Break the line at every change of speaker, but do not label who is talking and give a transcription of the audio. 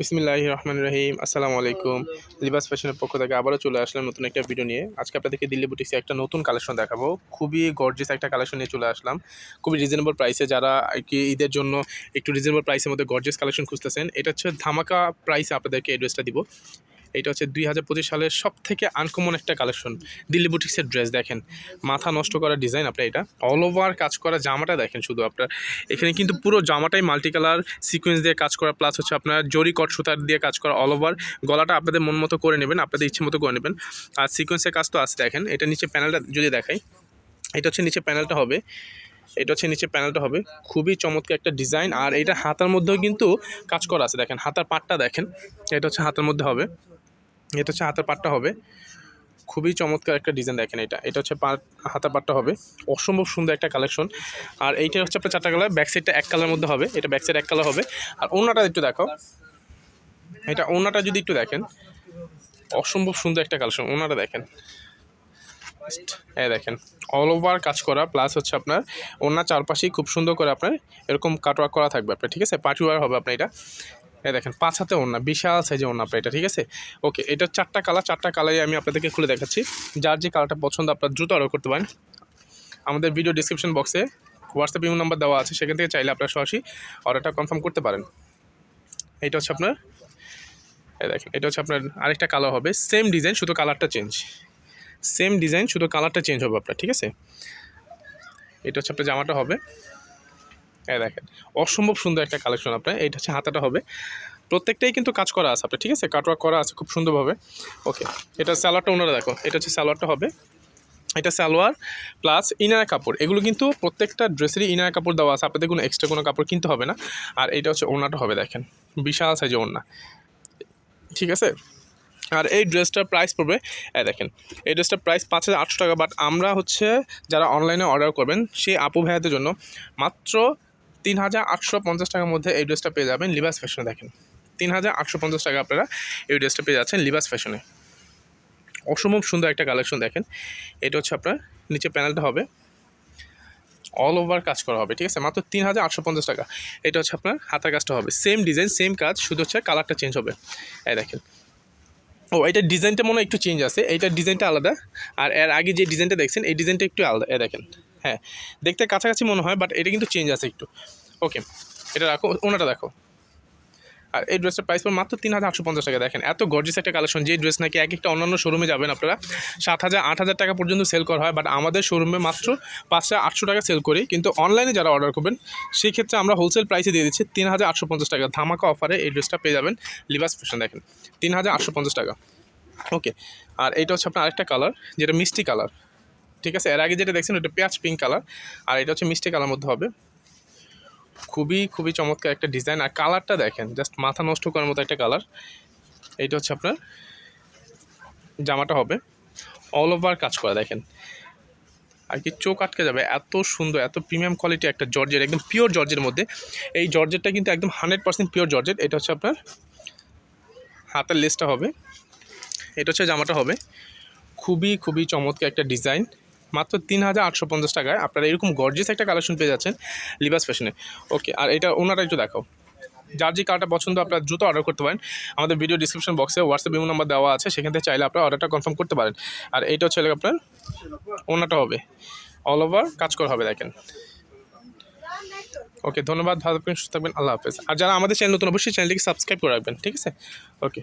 বিসমিল্লাহ রহমান রহিম আসসালামু আলাইকুম লিবাস ফ্যাশনের পক্ষ থেকে আবারও চলে আসলাম নতুন একটা ভিডিও নিয়ে। আজকে আপনাদেরকে দিল্লি বুটিক্সে একটা নতুন কালেকশন দেখাবো। খুবই গর্জিয়াস একটা কালেকশন নিয়ে চলে আসলাম। খুবই রিজনেবল প্রাইসে যারা আর কি ঈদের জন্য একটু রিজনেবল প্রাইসের মধ্যে গর্জিয়াস কালেকশন খুঁজতেছেন, এটা হচ্ছে ধামাকা প্রাইসে আপনাদেরকে অ্যাড্রেসটা ড্রেসটা দিব। এটা হচ্ছে দুই হাজার পঁচিশ সালের সব থেকে আনকমন একটা কালেকশন দিল্লি বুটিক্সের ড্রেস দেখেন। মাথা নষ্ট করা ডিজাইন আপনার এটা। অল ওভার কাজ করা জামাটা দেখেন শুধু আপনার। এখানে কিন্তু পুরো জামাটাই মাল্টি কালার সিকোয়েন্স দিয়ে কাজ করা প্লাস হচ্ছে আপনার জরি কট সুতার দিয়ে কাজ করা অল ওভার গলাটা আপনাদের মন মতো করে নেবেন, আপনাদের ইচ্ছে মতো করে নেবেন। আর সিকোয়েন্সের কাজ তো আছে দেখেন। এটা নিচে প্যানেলটা যদি দেখাই, এটা হচ্ছে নিচে প্যানেলটা হবে। এটা হচ্ছে নিচে প্যানেলটা হবে। খুবই চমৎকার একটা ডিজাইন আর এটা হাতার মধ্যেও কিন্তু কাজ করা আছে। দেখেন, হাতার পাটটা দেখেন। এটা হচ্ছে হাতের মধ্যে হবে। এটা হচ্ছে হাতের পাটটা হবে। খুবই চমৎকার একটা ডিজাইন দেখেন এটা। এটা হচ্ছে পাট, হাতার পাটটা হবে। অসম্ভব সুন্দর একটা কালেকশন আর এইটা হচ্ছে আপনার চারটা কালার ব্যাক সাইডটা এক কালার মধ্যে হবে। এটা ব্যাক সাইড এক কালার হবে। আর ওনাটা একটু দেখো এটা ওনাটা যদি একটু দেখেন, অসম্ভব সুন্দর একটা কালেকশন ওনাটা দেখেন। হ্যাঁ দেখেন অল ওভার কাজ করা প্লাস হচ্ছে আপনার ওনার চারপাশেই খুব সুন্দর করে আপনার এরকম কাটওয়ার্ক করা থাকবে আপনার, ঠিক আছে? পার্টি ওয়ার হবে আপনার এটা। এই দেখেন, পাঁচ হাতে ওড়না, বিশাল সাইজে আপনার এটা, ঠিক আছে? ওকে এটা চারটা কালার, চারটা কালারই আমি আপনাদেরকে খুলে দেখাচ্ছি। যার যে কালারটা পছন্দ, আপনার দ্রুত অর্ডার করতে পারেন। আমাদের ভিডিও ডিসক্রিপশন বক্সে হোয়াটসঅ্যাপ ইমো নাম্বার দেওয়া আছে, সেখান থেকে চাইলে আপনারা সরাসরি অর্ডারটা কনফার্ম করতে পারেন। এটা হচ্ছে আপনার দেখেন, এটা হচ্ছে আপনার আরেকটা কালার হবে সেম ডিজাইন শুধু কালারটা চেঞ্জ সেম ডিজাইন শুধু কালারটা চেঞ্জ হবে আপনার, ঠিক আছে? এটা হচ্ছে আপনার জামাটা হবে। হ্যাঁ দেখেন, অসম্ভব সুন্দর একটা কালেকশন আপনার, এইটা হচ্ছে হাতাটা হবে। প্রত্যেকটাই কিন্তু কাজ করা আছে আপনার, ঠিক আছে? কাটওয়ার্ক করা আছে খুব সুন্দরভাবে। ওকে এটা স্যালোয়ারটা ওনারা দেখো, এটা হচ্ছে স্যালোয়ারটা হবে। এটা সালোয়ার প্লাস ইনার কাপড়, এগুলো কিন্তু প্রত্যেকটা ড্রেসেরই ইনার কাপড় দেওয়া আছে, আপনাদের কোনো এক্সট্রা কোনো কাপড় কিনতে হবে না। আর এটা হচ্ছে ওড়নাটা হবে, দেখেন, বিশাল সাইজে ওড়না। ঠিক আছে? আর এই ড্রেসটার প্রাইস পড়বে, এই দেখেন, এই ড্রেসটার প্রাইস পাঁচ হাজার আটশো টাকা বাট আমরা হচ্ছে যারা অনলাইনে অর্ডার করবেন, সেই আপু ভাইয়াদের জন্য মাত্র তিন হাজার আটশো পঞ্চাশ টাকার মধ্যে এই ড্রেসটা পেয়ে যাবেন লিবাস ফ্যাশনে দেখেন। তিন হাজার আটশো পঞ্চাশ টাকা আপনারা এই ড্রেসটা পেয়ে যাচ্ছেন লিবাস ফ্যাশনে অসম্ভব সুন্দর একটা কালেকশন দেখেন। এটা হচ্ছে আপনার নিচে প্যানেলটা হবে। অল ওভার কাজ করা হবে, ঠিক আছে? মাত্র তিন হাজার আটশো পঞ্চাশ টাকা। এটা হচ্ছে আপনার হাতার কাজটা হবে। সেম ডিজাইন সেম কাজ, শুধু হচ্ছে কালারটা চেঞ্জ হবে। এই দেখেন। ও এইটার ডিজাইনটা মনে হয় একটু চেঞ্জ আছে। এইটার ডিজাইনটা আলাদা। আর এর আগে যে ডিজাইনটা দেখছেন, এই ডিজাইনটা একটু আলাদা। এ দেখেন। হ্যাঁ দেখতে কাছাকাছি মনে হয় বাট এটা কিন্তু চেঞ্জ আছে একটু। ওকে এটা রাখো, ওনাটা দেখো। আর এই ড্রেসটার প্রাইস পড়ে মাত্র তিন হাজার আটশো পঞ্চাশ টাকা, দেখেন, এত গর্জিস একটা কালেকশন যে ড্রেস নাকি এক একটা অন্যান্য শোরুমে যাবেন আপনারা। সাত হাজার, আট হাজার টাকা পর্যন্ত সেল করা হয় বাট আমাদের শোরুমে মাত্র পাঁচশো আটশো টাকা সেল করি। কিন্তু অনলাইনে যারা অর্ডার করবেন সেই ক্ষেত্রে আমরা হোলসেল প্রাইসে দিয়ে দিচ্ছি তিন হাজার আটশো পঞ্চাশ টাকা। ধামাকা অফারে এই ড্রেসটা পেয়ে যাবেন লিবাস ফ্যাশন দেখেন, তিন হাজার আটশো পঞ্চাশ টাকা। ওকে আর এটা হচ্ছে আপনার আরেকটা কালার যেটা মিষ্টি কালার ঠিক আছে? এর আগে যেটা দেখছেন ওটা পেঁয়াজ পিঙ্ক কালার আর এটা হচ্ছে মিষ্টি কালার মধ্যে হবে। খুবই খুবই চমৎকার একটা ডিজাইন আর কালারটা দেখেন জাস্ট মাথা নষ্ট করার মতো একটা কালার এইটা হচ্ছে আপনার, জামাটা হবে। অল ওভার কাজ করা, দেখেন। আর কি চোখ আটকে যাবে, এত সুন্দর, এত প্রিমিয়াম কোয়ালিটি একটা জর্জের একদম পিওর জর্জের মধ্যে। এই জর্জেটটা কিন্তু একদম হান্ড্রেড পার্সেন্ট পিওর জর্জেট। এটা হচ্ছে আপনার, হাতের লেসটা হবে। এটা হচ্ছে জামাটা হবে। খুবই খুবই চমৎকার একটা ডিজাইন মাত্র তিন হাজার আটশো পঞ্চাশ টাকায়। আপনারা এরকম গর্জিয়াস একটা কালেকশন পেয়ে যাচ্ছেন লিবাস ফ্যাশনে ওকে আর এটা ওনাটা একটু দেখাও। যার যে কালারটা পছন্দ, আপনারা দ্রুত অর্ডার করতে পারেন। আমাদের ভিডিও ডিসক্রিপশন বক্সে হোয়াটসঅ্যাপ ইমো নাম্বার দেওয়া আছে, সেখান থেকে চাইলে আপনারা অর্ডারটা কনফার্ম করতে পারেন। আর এইটা হচ্ছে আপনার, ওনাটা হবে। অল ওভার কাজ করা হবে, দেখেন। ওকে ধন্যবাদ, ভালো থাকবেন, সুস্থ থাকবেন, আল্লাহ হাফেজ। আর যারা আমাদের চ্যানেল নতুন, অবশ্যই চ্যানেলটিকে সাবস্ক্রাইব করে রাখবেন, ঠিক আছে? ওকে